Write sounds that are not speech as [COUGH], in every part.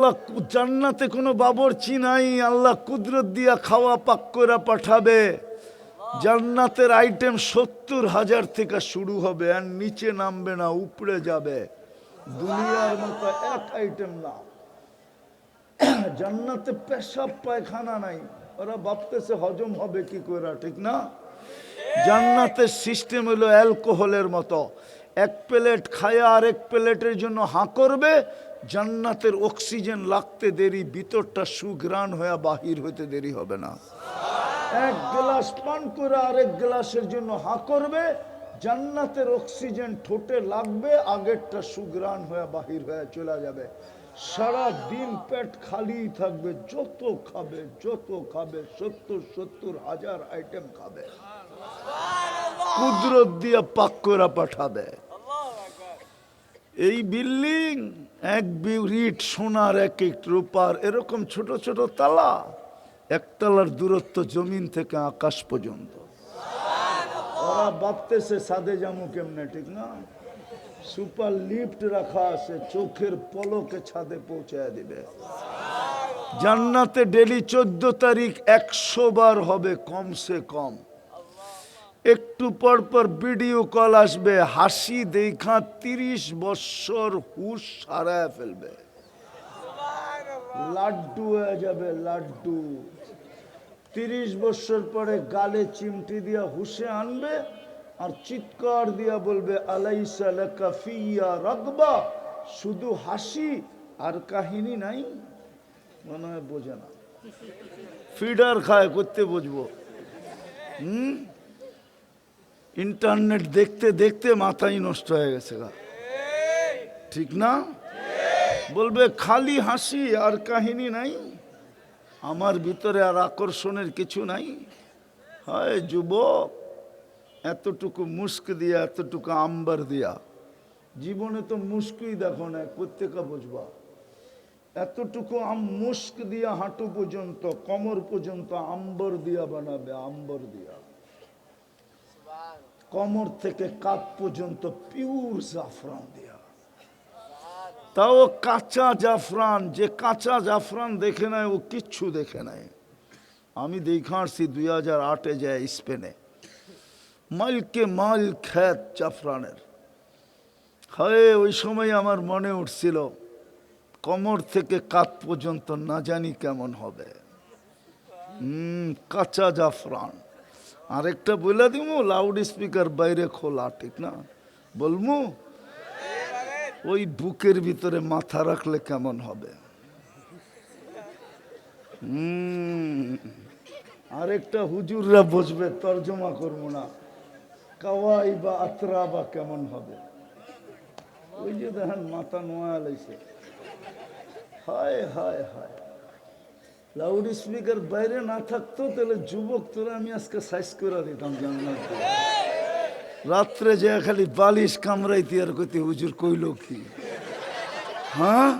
আল্লাহ জান্নাতে কোনো বাবরচি নাই, আল্লাহ কুদরত দিয়া খাওয়া পাক করে পাঠাবে। জান্নাতের আইটেম সত্তর হাজার থেকে শুরু হবে আর নিচে নামবে না উপরে যাবে। দুনিয়ার মতো এক আইটেম না। [COUGHS] জান্নাতে পেশাব, পায়খানা নাই। ওরা ভাবতেছে হজম হবে কি করে ঠিক না? জান্নাতের সিস্টেম হলো অ্যালকোহলের মতো। এক প্লেট খায় আর এক প্লেটের জন্য হাঁ করবে জান্নাতের অক্সিজেন লাগতে দেরি, ভিতরটা সুগ্রাণ হয়ে বাহির হইতে দেরি হবে না। এক গ্লাস পান করে আরেক গ্লাসের জন্য হাঁ করবে, জান্নাতের অক্সিজেন ঠোঁটে লাগবে, আগেরটা সুগ্রাণ হয়ে বাহির হয়ে চলে যাবে। সারা দিন পেট খালি থাকবে, যত খাবে যত খাবে, সত্তর সত্তর হাজার আইটেম খাবে। কুদরত দিয়ে পাক করে পাঠাবে। এই বিল্ডিং এক বিউরিট সোনার এক এক রূপার এরকম ছোট ছোট তালা একতলার দূরত্ব জমিন থেকে আকাশ পর্যন্ত। ওরা ভাবতেছে, সাদে জামু কেমনে, ঠিক না? সুপার লিফট রাখা আছে, চোখের পলকে ছাদে পৌঁছায় দিবে। জান্নাতে ডেলি চোদ্দ তারিখ একশো বার হবে, কমসে কম। একটু পর পর ভিডিও কল আসবে, হাসি দেখা তিরিশ বৎসর হুশ সারায় ফেলবে। লাড্ডু হয়ে যাবে, লাড্ডু। তিরিশ বছর পরে গালে চিমটি দিয়া হুসে আনবে আর চিৎকার দিয়া বলবে, আলাইসা শুধু হাসি আর কাহিনী নাই, মনে হয় বোঝে না। ফিডার খায়, করতে বুঝব। হুম? ইন্টারনেট দেখতে দেখতে মাথাই নষ্ট হয়ে গেছে ঠিক না? বলবে, খালি হাসি আর কাহিনী নাই। আমার ভিতরে আর আকর্ষণের কিছু নাই। হয় যুবক, এতটুকু মুস্ক দিয়া, এতটুকু আম্বার দিয়া। জীবনে তো মুস্কই দেখো না, প্রত্যেকা বুঝবা। এতটুকু আম মুস্ক দিয়া হাঁটু পর্যন্ত, কমর পর্যন্ত আম্বর দিয়া বানাবে, আম্বর দিয়া। কমর থেকে কাপ পর্যন্ত পিউর জাফরান দিয়া। তাও কাঁচা জাফরান, যে কাঁচা জাফরান দেখে নেয় ও কিচ্ছু দেখে নেয় আমি দেখে আসছি দুই হাজার আটে যায় স্পেনে। মাইলকে মাইল খ্যাত জাফরানের। হয়, ওই সময় আমার মনে উঠছিল, কমর থেকে কাত পর্যন্ত না জানি কেমন হবে। কাঁচা জাফরান। আরেকটা বলে দিব লাউড স্পিকার বাইরে খোলা ঠিক না? বলমু, ওই বুকের ভিতরে মাথা রাখলে কেমন হবে? আরেকটা হুজুররা বসবে, তর্জমা করব না। কাওয়াই বা আত্রা বা কেমন হবে? ওই যে দেখেন মাথা নোয়া লাইছে। হায় হায় হায়। লাউড স্পিকার বাইরে না থাকতো, তাহলে যুবক তোরা আমি আজকে সাইজ করে দিতাম রাত্রে যে খালি বালিশ কামড়াইতে আর কইতে হুজুর কইল কি? হ্যাঁ?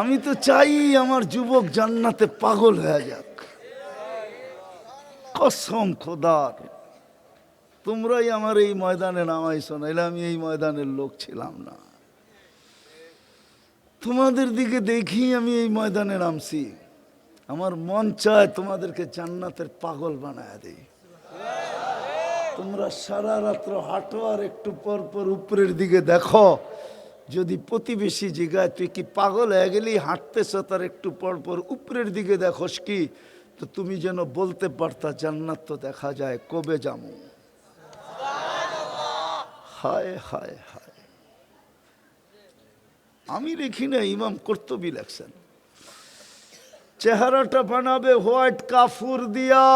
আমি তো চাই আমার যুবক জান্নাতে পাগল হয়ে যাক। কসম খোদার। তোমরাই আমার এই ময়দানে নামাইছো, নাইলে আমি এই ময়দানের লোক ছিলাম না। তোমাদের দিকে দেখি আমি এই ময়দানে নামছি। আমার মন চায় তোমাদেরকে জান্নাতের পাগল বানায় দিই। তোমরা সারা রাত্র হাঁটো আর একটু পর পর উপরের দিকে দেখো। যদি প্রতিবেশী জিগায়, তুই কি পাগল হয়ে গেলি? হাঁটতেছ তার একটু পর পর উপরের দিকে দেখোস কি? তো তুমি যেন বলতে পারতা, জান্নাত তো দেখা যায়, কবে যামু হায় হায় হায়। আমি দেখি না ইমাম কর্তবী লেখছেন। চেহারাটা বানাবে হোয়াইট কাফুর দিয়া।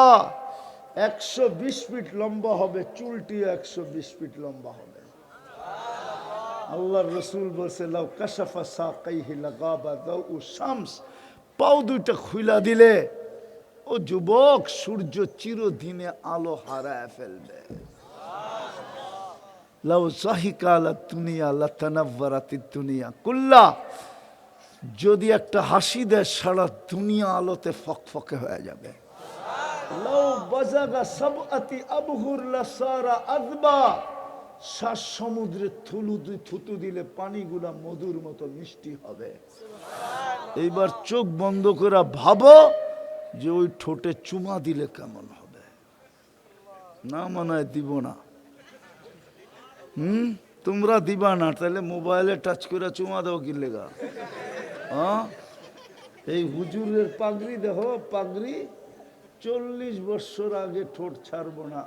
একশো বিশ ফিট লম্বা হবে চুলটি একশো বিশ ফিট লম্বা হবে। আল্লাহ রসুল বলছে, লাউ কাশাফা সাকাইহি লাগাবা দাউ শামস। পাও দুইটা খুইলা দিলে, ও যুবক, সূর্য চিরদিনে আলো হারায় ফেলবে। লাউ জাহিকা আলা দুনিয়া লা তানাব্বারাতি দুনিয়া কুল্লা। যদি একটা হাসি দেয়, সারা দুনিয়া আলোতে ফকফকে হয়ে যাবে। সমুদ্রে এইবার চোখ বন্ধ করে ভাবো যে ওই ঠোঁটে চুমা দিলে কেমন হবে। না মনে হয় দিব না। হুম? তোমরা দিবা না, তাহলে মোবাইলে টাচ করে চুমা দাও কি লেগা হ্যাঁ? এই হুজুরের পাগড়ি দেখো, পাগড়ি চল্লিশ বছর আগে ঠোঁট ছাড়বো না,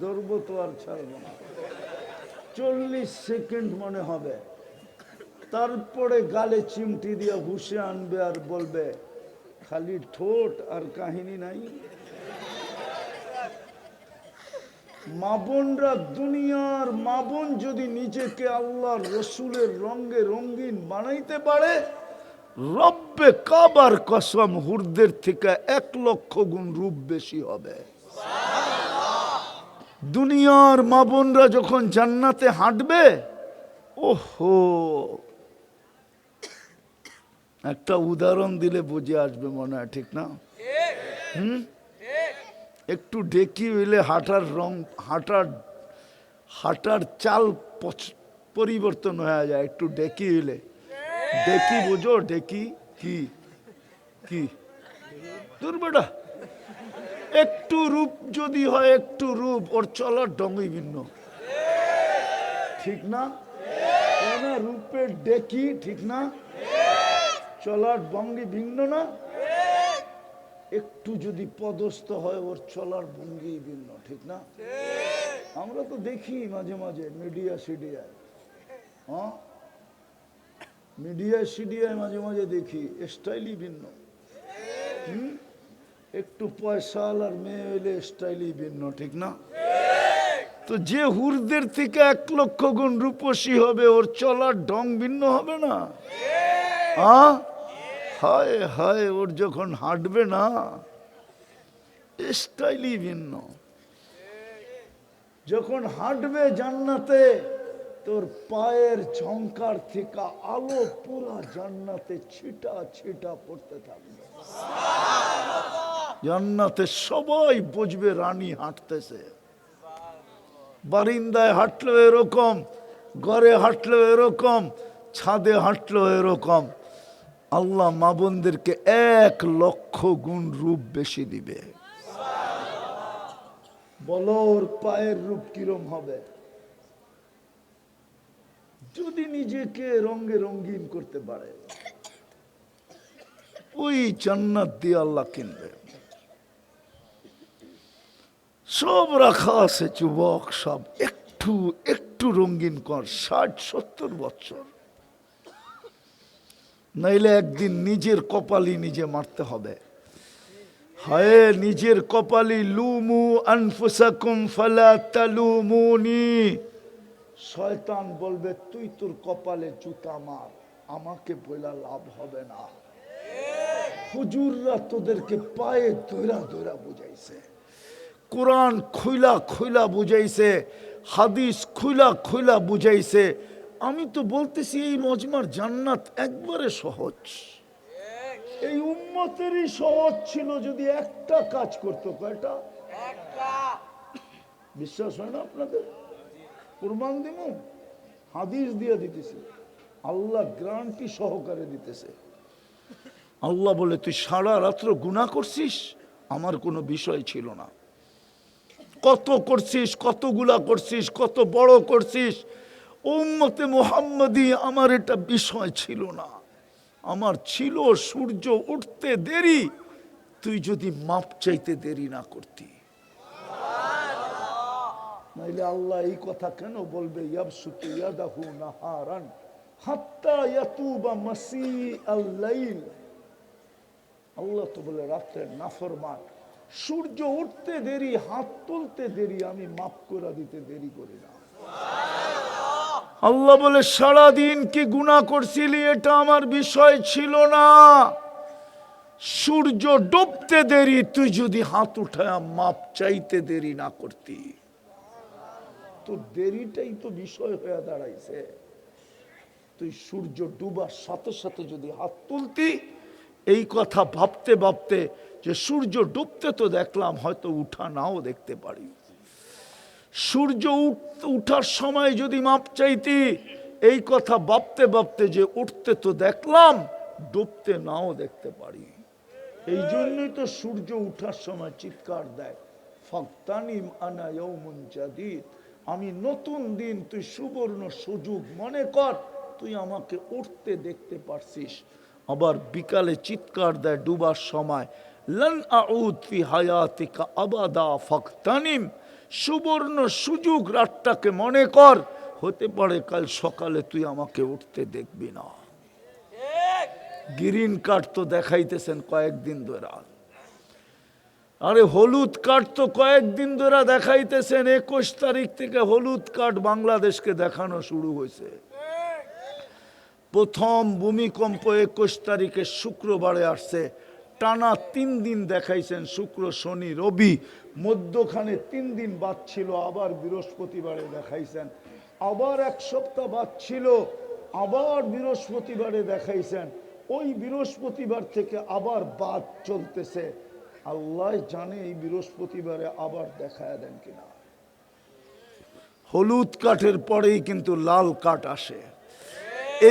ধরবো তো আর ছাড়ব না। চল্লিশ সেকেন্ড মনে হবে। তারপরে গালে চিমটি দিয়ে ঘুষে আনবে আর বলবে, খালি ঠোঁট আর কাহিনী নাই। মাবনরা দুনিয়ার মাবন যদি নিজেকে আল্লাহর রসুলের রঙে রঙিন বানাইতে পারে রব্বে কাবার কসম, হুরদের থেকে এক লক্ষ গুণ রূপ বেশি হবে। দুনিয়ার মাবনরা যখন জান্নাতে হাঁটবে, ওহো! একটা উদাহরণ দিলে বুঝে আসবে মনে হয়, ঠিক না? হুম? একটু ডেকি হইলে হাঁটার রং, হাঁটার হাঁটার চাল পরিবর্তন হয়ে যায়, একটু ডেকি হইলে ডেকি বুঝো ডেকি কি কি? দূর একটু রূপ যদি হয়, একটু রূপ, ওর চলার ডঙ্গই ভিন্ন। ঠিক না? রূপের ডেকি ঠিক না? চলার ভঙ্গি ভিন্ন না? একটু যদি পদস্থ হয়, ওর চলার ভঙ্গি ভিন্ন, ঠিক না? আমরা তো দেখি মাঝে মাঝে, মিডিয়া সিডিয়ায় হ্যাঁ? মিডিয়া সিডিয়ায় মাঝে মাঝে দেখি, স্টাইলই ভিন্ন। হুম? একটু পয়সা আর মেয়ে হইলে স্টাইলই ভিন্ন, ঠিক না? তো যে হুরদের থেকে এক লক্ষ গুণ রূপসী হবে, ওর চলার ঢং ভিন্ন হবে না? হায় হায়, ওর যখন হাঁটবে না, স্টাইলই ভিন্ন। যখন হাঁটবে জান্নাতে তোর পায়ের ঝঙ্কার থেকে আলো পুরা জান্নাতে ছিটা ছিটা পড়তে থাকবে। জান্নাতে সবাই বুঝবে রানী হাঁটতেছে। বারিন্দায় হাঁটলেও এরকম, ঘরে হাঁটলেও এরকম, ছাদে হাঁটলো এরকম। আল্লাহ মা বোনদেরকে এক লক্ষ গুণ রূপ বেশি দিবে। বলো ওর পায়ের রূপ কিরম হবে? যদি নিজেকে রঙে রঙিন করতে পারে, ওই জান্নাত দিয়ে আল্লাহ কিনবে। সব রাখা আছে যুবক, সব একটু একটু রঙিন কর, ষাট, সত্তর বছর। নাইলে একদিন নিজের কপালই নিজে মারতে হবে। হায়, নিজের কপালি লুমু আনফুসাকুম ফালা তালুমুনি। শয়তান বলবে তুই তোর কপালে জুতা মার আমাকে বইলা লাভ হবে না। হুজুররা তোদেরকে পায়ে ধৈরা ধৈরা বুঝাইছে। কোরআন খুইলা খুইলা বুঝাইছে হাদিস খুইলা খুইলা বুঝাইছে। আমি তো বলতেছি এই মজমার জান্নাত একবারে সহজ। এই উম্মতেরই সহজ ছিল যদি একটা কাজ করতো কয়টা? বিশ্বাস হয় না আপনাদের? কুরবান দিব হাদিস দিয়ে দিতেছে। আল্লাহ গ্রান্টি সহকারে দিতেছে। আল্লাহ বলে, তুই সারা রাত্র গুণা করছিস? আমার কোনো বিষয় ছিল না। কত করছিস, কতগুলা করছিস, কত বড় করছিস? উম্মতে মোহাম্মদী আমার এটা বিষয় ছিল না। আমার ছিল সূর্য উঠতে দেরি, তুই যদি মাপ চাইতে দেরি না করতি। নাইলে আল্লাহ এই কথা কেন বলবে? আল্লাহ তো বলে নাফরমান, সূর্য উঠতে দেরি, হাত তুলতে দেরি, আমি মাফ করে দিতে দেরি করি না। আল্লাহ বলে, সারাদিন কি গুণা করছিলি? এটা আমার বিষয় ছিল না। সূর্য ডুবতে দেরি, তুই যদি হাত উঠায় মাপ চাইতে দেরি না করতি। তো দেরিটাই তো বিষয় হয়ে দাঁড়াইছে। তুই সূর্য ডুবার সাথে সাথে যদি হাত তুলতি, এই কথা ভাবতে ভাবতে যে সূর্য ডুবতে তো দেখলাম, হয়তো উঠা নাও দেখতে পারি। সূর্য উঠার সময় যদি মাপ চাইতি, এই কথা ভাবতে ভাবতে যে উঠতে তো দেখলাম, ডুবতে নাও দেখতে পারি। এই জন্যই তো সূর্য উঠার সময় চিৎকার দেয় ফক্তানিম আনা ইয়ৌমুন জাদিদ। আমি নতুন দিন তুই সুবর্ণ সুযোগ মনে কর তুই আমাকে উঠতে দেখতে পারছিস। আবার বিকালে চিৎকার দেয় ডুবার সময় লন আউদ ফি হায়াতিকা আবাদা ফক্তানিম। সুবর্ণ সুযোগ রাতটাকে মনে কর হতে পারে কাল সকালে তুই আমাকে উঠতে দেখবি না। গ্রিন কার্ড তো দেখাইতেছেন কয়েকদিন ধরে। আরে হলুদ কার্ড তো কয়েকদিন ধরে দেখাইতেছেন, একুশ তারিখ থেকে হলুদ কার্ড বাংলাদেশকে দেখানো শুরু হয়েছে। প্রথম ভূমিকম্প একুশ তারিখে শুক্রবারে আসছে। টানা তিন দিন দেখাইছেন শুক্র, শনি, রবি। মধ্যখানে তিন দিন বাদ ছিল, আবার বৃহস্পতিবারে দেখাইছেন। আবার এক সপ্তাহ বাদ ছিল, আবার বৃহস্পতিবারে দেখাইছেন। ওই বৃহস্পতিবার থেকে আবার বাদ চলতেছে। আল্লাহ জানে এই বৃহস্পতিবারে আবার দেখায় দেন কিনা। হলুদ কাঠের পরেই কিন্তু লাল কাঠ আসে।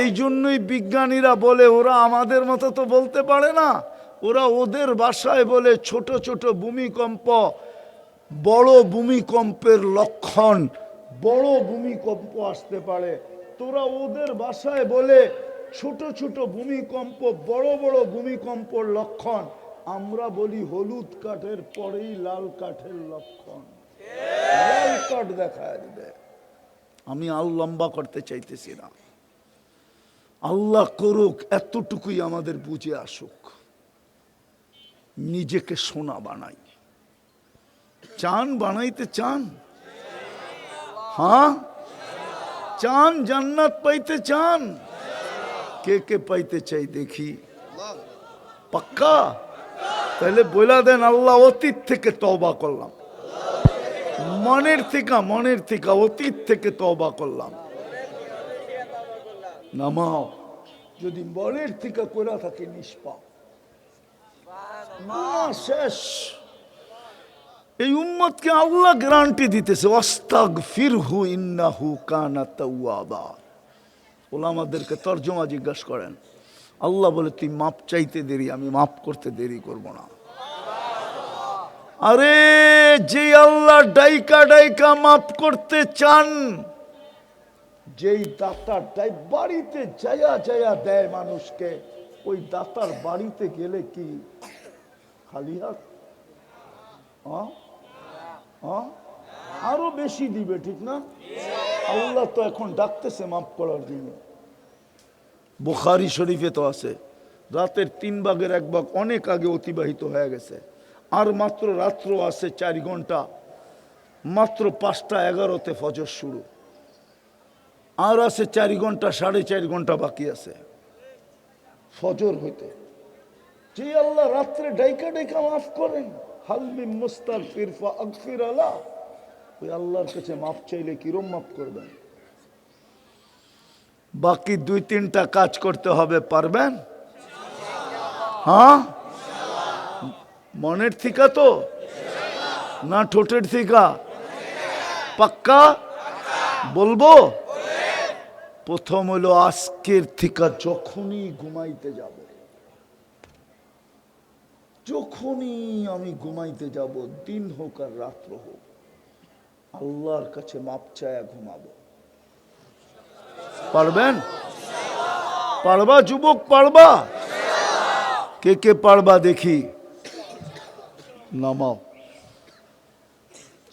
এই জন্যই বিজ্ঞানীরা বলে, ওরা আমাদের মতো তো বলতে পারে না। ওরা ওদের বাসায় বলে, ছোট ছোট ভূমিকম্প বড় ভূমিকম্পের লক্ষণ, বড় ভূমিকম্প আসতে পারে। তোরা ওদের বাসায় বলে, ছোট ছোট ভূমিকম্প বড় বড় ভূমিকম্পর লক্ষণ। আমরা বলি হলুদ কাঠের পরেই লাল কাঠের লক্ষণ। লাল কাঠ দেখায় দেবে আমি আল লম্বা করতে চাইতেছি না। আল্লাহ করুক এতটুকুই আমাদের বুঝে আসুক। নিজেকে সোনা বানাই। চান বানাইতে চান? হ্যাঁ? চান জান্নাত পাইতে চান? কে কে পাইতে চাই দেখি? পাক্কা? তাহলে বলে দেন, আল্লাহ অতীত থেকে তওবা করলাম। মনের থেকে মনের থেকে, অতীত থেকে তওবা করলাম। নামাও। যদি মনের থেকে করে থাকে, নিষ্পাপ। না, শেষ। এই উম্মতকে আল্লাহ গ্যারান্টি দিতেছে অস্তাগ ফিরহু ইন্নাহু কানা তাওয়াবা। ওলামাদেরকে তর্জমা জিজ্ঞাসা করেন আল্লাহ বলে, তুই মাপ চাইতে দেরি, আমি মাপ করতে দেরি করব না। আরে, যে আল্লাহ ডাইকা ডাইকা মাপ করতে চান, যেই দাতারটাই বাড়িতে জায়া জায়া দেয় মানুষকে, ওই দাতার বাড়িতে গেলে কি খালি হাত? আরও বেশি দিবে, ঠিক না? আল্লাহ তো এখন ডাকতেছে মাফ করার জন্য। বুখারি শরীফে তো আছে। রাতের তিন ভাগের এক ভাগ অনেক আগে অতিবাহিত হয়ে গেছে। আর মাত্র রাত্র আছে চার ঘণ্টা। মাত্র পাঁচটা এগারোতে ফজর শুরু। আর আছে চারি ঘণ্টা, সাড়ে চার ঘণ্টা বাকি আছে। ফজর হইতে। যে আল্লাহ রাত্রে ডাইকা ডাইকা মাফ করেন হালমি মুস্তাক ফিরফা আকফির আলা। ওই আল্লাহর কাছে মাফ চাইলে কিরম মাফ করবেন? বাকি দুই তিনটা কাজ করতে হবে, পারবেন? হ্যাঁ? মনের থিকা তো? না ঠোঁটের থিকা? পাক্কা? বলব? প্রথম হলো আজকের থিকা যখনই ঘুমাইতে যাব। যখনই আমি ঘুমাইতে যাব, দিন হোক আর রাত্র হোক, আল্লাহর কাছে মাপ চায়া ঘুমাবো। পারবেন? পারবা, যুবক, পারবা? কে কে পারবা দেখি। নামাও।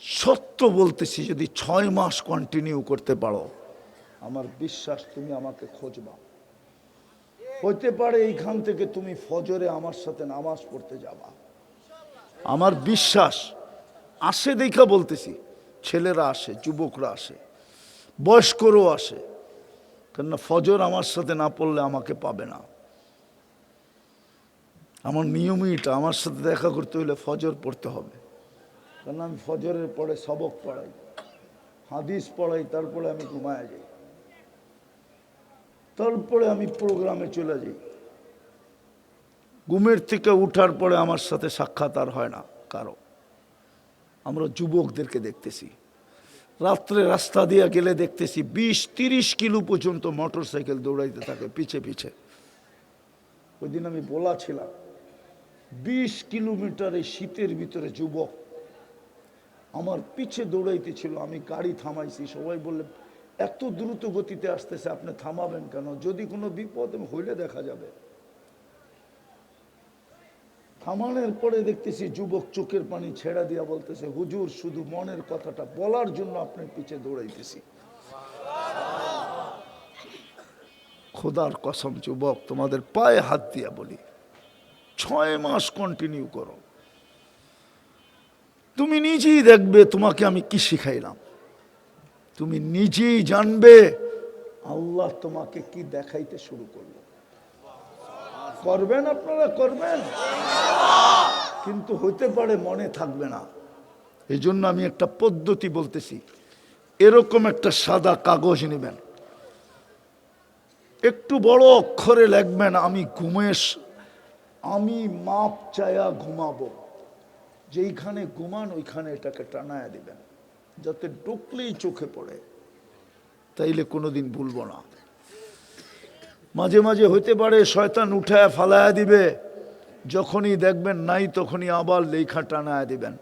সত্য বলতেছি, যদি ছয় মাস কন্টিনিউ করতে পারো, আমার বিশ্বাস তুমি আমাকে খোঁজবা। হইতে পারে এইখান থেকে তুমি ফজরে আমার সাথে নামাজ পড়তে যাবা। আমার বিশ্বাস, আসে দেখা বলতেছি, ছেলেরা আসে, যুবকরা আসে, বয়স্করও আসে। কেননা ফজর আমার সাথে না পড়লে আমাকে পাবে না। আমার নিয়মই এটা, আমার সাথে দেখা করতে হলে ফজর পড়তে হবে। কারণ আমি ফজরের পরে সবক পড়াই, হাদিস পড়াই, তারপরে আমি ঘুমায় যাই। তারপরে আমি প্রোগ্রামে চলে যাই। ঘুমের থেকে উঠার পরে আমার সাথে সাক্ষাৎ আর হয় না কারও। আমরা যুবকদেরকে দেখতেছি। রাত্রে রাস্তা দিয়ে গেলে দেখতেছি বিশ, তিরিশ কিলো পর্যন্ত মোটর সাইকেল দৌড়াইতে থাকে, পিছে পিছে। ওই দিন আমি বলা ছিলাম, বিশ কিলোমিটারে শীতের ভিতরে যুবক, আমার পিছে দৌড়াইতে ছিল আমি গাড়ি থামাইছি, সবাই বললে, এত দ্রুত গতিতে আসতেছে, আপনি থামাবেন কেন? যদি কোনো বিপদ হইলে দেখা যাবে। থামানোর পরে দেখতেছি যুবক চোখের পানি ছেড়া দিয়া বলতেছে, হুজুর, শুধু মনের কথাটা বলার জন্য আপনার পিছে দৌড়াইতেছি। খোদার কসম যুবক, তোমাদের পায়ে হাত দিয়া বলি, ছয় মাস কন্টিনিউ করো। তুমি নিজেই দেখবে তোমাকে আমি কি শিখাইলাম। তুমি নিজেই জানবে আল্লাহ তোমাকে কি দেখাইতে শুরু করল। করবেন আপনারা, করবেন। কিন্তু হইতে পারে মনে থাকবে না। এই জন্য আমি একটা পদ্ধতি বলতেছি। এরকম একটা সাদা কাগজ নেবেন। একটু বড় অক্ষরে লিখবেন, আমি ঘুমেশ আমি মাপ চায়া ঘুমাবো। যেইখানে ঘুমান, ওইখানে এটাকে টানায় দিবেন। যাতে ডুকলেই চোখে পড়ে। তাইলে কোনোদিন ভুলবো না। মাঝে মাঝে হইতে পারে শয়তান উঠায় ফালায়া দিবে। যখনই দেখবেন নাই, তখনই আবার লেখা টানায় দিবেন।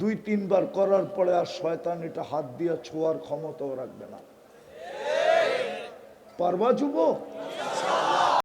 দুই, তিনবার করার পরে আর শয়তান এটা হাত দিয়ে ছোঁয়ার ক্ষমতাও রাখবে না। পারবা যুবক?